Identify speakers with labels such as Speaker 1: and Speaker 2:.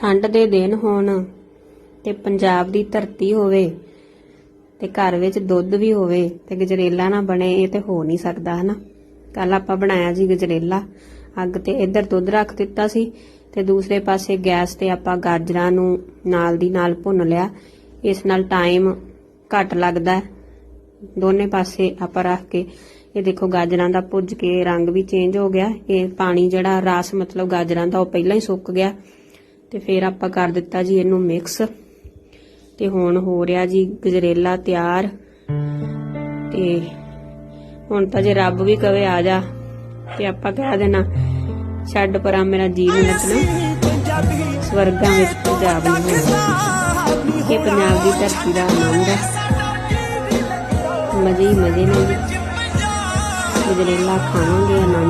Speaker 1: ਠੰਡ ਦੇ ਦਿਨ ਹੋਣ ਤੇ ਪੰਜਾਬ ਦੀ ਧਰਤੀ ਹੋਵੇ ਤੇ ਘਰ ਵਿੱਚ ਦੁੱਧ ਵੀ ਹੋਵੇ ਤੇ ਗਜਰੇਲਾ ਨਾ ਬਣੇ, ਇਹ ਤੇ ਹੋ ਨਹੀਂ ਸਕਦਾ, ਹਨਾ? ਕੱਲ ਆਪਾਂ ਬਣਾਇਆ ਜੀ ਗਜਰੇਲਾ। ਅੱਗ ਤੇ ਇੱਧਰ ਦੁੱਧ ਰੱਖ ਦਿੱਤਾ ਸੀ ਤੇ ਦੂਸਰੇ ਪਾਸੇ ਗੈਸ ਤੇ ਆਪਾਂ ਗਾਜਰਾਂ ਨੂੰ ਨਾਲ ਦੀ ਨਾਲ ਭੁੰਨ ਲਿਆ। ਇਸ ਨਾਲ ਟਾਈਮ ਘੱਟ ਲੱਗਦਾ। ਦੋਨੇ ਪਾਸੇ ਆਪਾਂ ਰੱਖ ਕੇ, ਇਹ ਦੇਖੋ ਗਾਜਰਾਂ ਦਾ ਭੁੱਜ ਕੇ ਰੰਗ ਵੀ ਚੇਂਜ ਹੋ ਗਿਆ। ਇਹ ਪਾਣੀ ਜਿਹੜਾ ਰਸ ਮਤਲਬ ਗਾਜਰਾਂ ਦਾ ਉਹ ਪਹਿਲਾਂ ਹੀ ਸੁੱਕ ਗਿਆ। ਤੇ ਫਿਰ ਆਪਾਂ ਕਰ ਦਿੱਤਾ ਜੀ ਇਹਨੂੰ ਮਿਕਸ ਤੇ ਹੁਣ ਹੋ ਰਿਹਾ ਜੀ ਗਜਰੇਲਾ ਤਿਆਰ। ਤੇ ਹੁਣ ਤਾਂ ਜੇ ਰੱਬ ਵੀ ਕਵੇ ਆ ਜਾ ਤੇ ਆਪਾਂ ਕਹਿ ਦੇਣਾ ਛੱਡ ਪਰਾਂ ਮੇਰਾ ਜੀਵ ਨੱਚਣਾ ਸਵਰਗਾਂ ਵਿੱਚ ਪੰਜਾਬ ਹੋਣਾ ਇਹ ਪੰਜਾਬ ਦੀ ਧਰਤੀ ਦਾ ਆਨੰਦ ਹੈ। ਮਜ਼ੇ ਮਜ਼ੇ ਨੇ ਜੀ। ਗਜਰੇਲਾ ਖਾਵਾਂਗੇ ਆਨੰਦ।